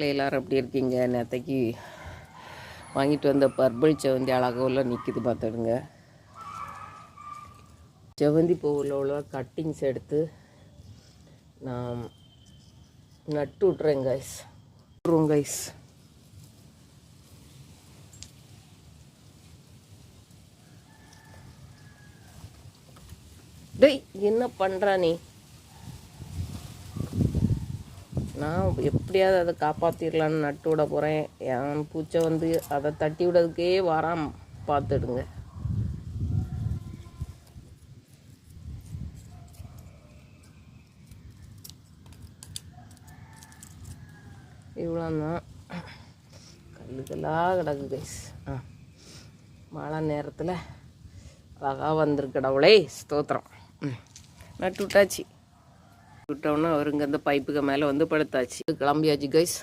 மக்களே எல்லோரும் எப்படி இருக்கீங்க? நேற்றைக்கு வாங்கிட்டு வந்த பர்பிள் செவந்தி அழகாவில் நிற்கிது பார்த்துடுங்க. செவந்தி பூவில் உள்ள கட்டிங்ஸ் எடுத்து நான் நட்டு விட்றேன் கைஸ் விட்ருவோம் கைஸ் டேய் என்ன பண்ணுறா நீ? நான் எப்படியாவது அதை காப்பாற்றிடலான்னு நட்டு விட போகிறேன் என் பூச்சை வந்து அதை தட்டி விடுறதுக்கே வராம பார்த்துடுங்க. இவ்வளோதான் கல்லுக்கெல்லாம் கிடக்கு கைஸ் ஆ. மழை நேரத்தில் அழகாக வந்திருக்கடவுளே ஸ்தோத்திரம். ம். நட்டு விட்டாச்சு. விட்டோம்னா அவருங்க அந்த பைப்புக்கு மேலே வந்து படுத்தாச்சு. கிளம்பியாச்சு கைஸ்